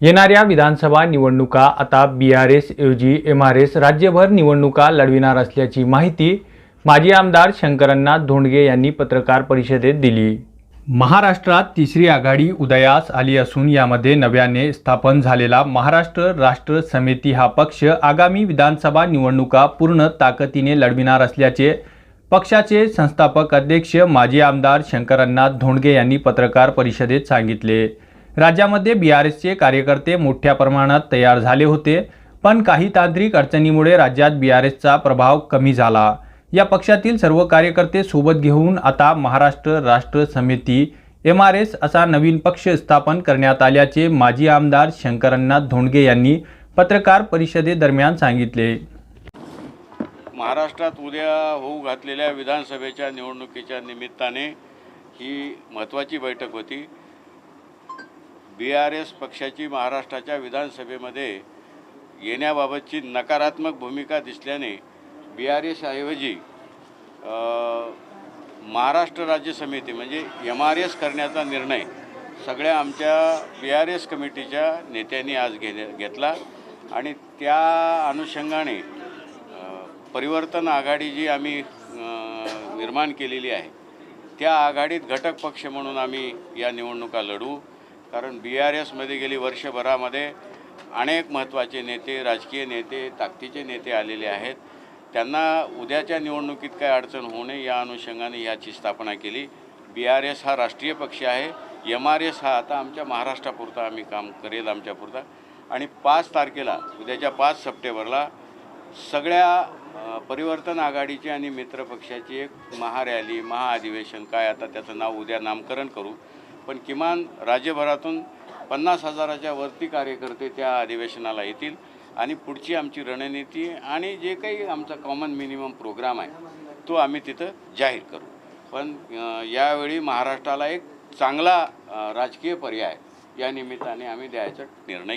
येणाऱ्या विधानसभा निवडणुका आता बी आर एस ऐवजी एम आर एस राज्यभर निवडणुका लढविणार असल्याची माहिती माजी आमदार शंकरण्णा धोंडगे यांनी पत्रकार परिषदेत दिली. महाराष्ट्रात तिसरी आघाडी उदयास आली असून यामध्ये नव्याने स्थापन झालेला महाराष्ट्र राष्ट्र समिती हा पक्ष आगामी विधानसभा निवडणुका पूर्ण ताकदीने लढविणार असल्याचे पक्षाचे संस्थापक अध्यक्ष माजी आमदार शंकरण्णा धोंडगे यांनी पत्रकार परिषदेत सांगितले. राज्यामध्ये बी आर एसचे कार्यकर्ते मोठ्या प्रमाणात तयार झाले होते पण काही तांत्रिक अडचणीमुळे राज्यात बी आर एसचा प्रभाव कमी झाला. या पक्षातील सर्व कार्यकर्ते सोबत घेऊन आता महाराष्ट्र राष्ट्र समिती एम आर एस असा नवीन पक्ष स्थापन करण्यात आल्याचे माजी आमदार शंकरनाथ धोंडगे यांनी पत्रकार परिषदेदरम्यान सांगितले. महाराष्ट्रात उद्या होऊ घातलेल्या विधानसभेच्या निवडणुकीच्या निमित्ताने ही महत्त्वाची बैठक होती. बी आर एस पक्षाची महाराष्ट्राच्या विधानसभेमध्ये येण्याबाबतची नकारात्मक भूमिका दिसल्याने बी आर एस ऐवजी महाराष्ट्र राज्य समिती म्हणजे एम आर एस करण्याचा निर्णय सगळ्या आमच्या बी आर एस कमिटीच्या नेत्यांनी आज घेण्या घेतला आणि त्या अनुषंगाने परिवर्तन आघाडी जी आम्ही निर्माण केलेली आहे त्या आघाडीत घटक पक्ष म्हणून आम्ही या निवडणुका लढू. कारण बी आर एसमध्ये गेली वर्षभरामध्ये अनेक महत्त्वाचे नेते राजकीय नेते ताकदीचे नेते आलेले आहेत. त्यांना उद्याच्या निवडणुकीत काय अडचण होऊ नये या अनुषंगाने याची स्थापना केली. बी आर एस हा राष्ट्रीय पक्ष आहे. एम आर एस हा आता आमच्या महाराष्ट्रापुरता आम्ही काम करेल आमच्यापुरता. आणि पाच तारखेला उद्याच्या पाच सप्टेंबरला सगळ्या परिवर्तन आघाडीची आणि मित्रपक्षाची एक महारॅली महाअधिवेशन काय आता त्याचं नाव उद्या नामकरण करू. पण किमान राज्यभरातून पन्नास हजाराच्या वरती कार्यकर्ते त्या अधिवेशनाला येतील. आणि पुढची आमची रणनीती आणि जे काही आमचा कॉमन मिनिमम प्रोग्राम आहे तो आम्ही तिथं जाहीर करू. पण यावेळी महाराष्ट्राला एक चांगला राजकीय पर्याय या निमित्ताने आम्ही द्यायचा निर्णय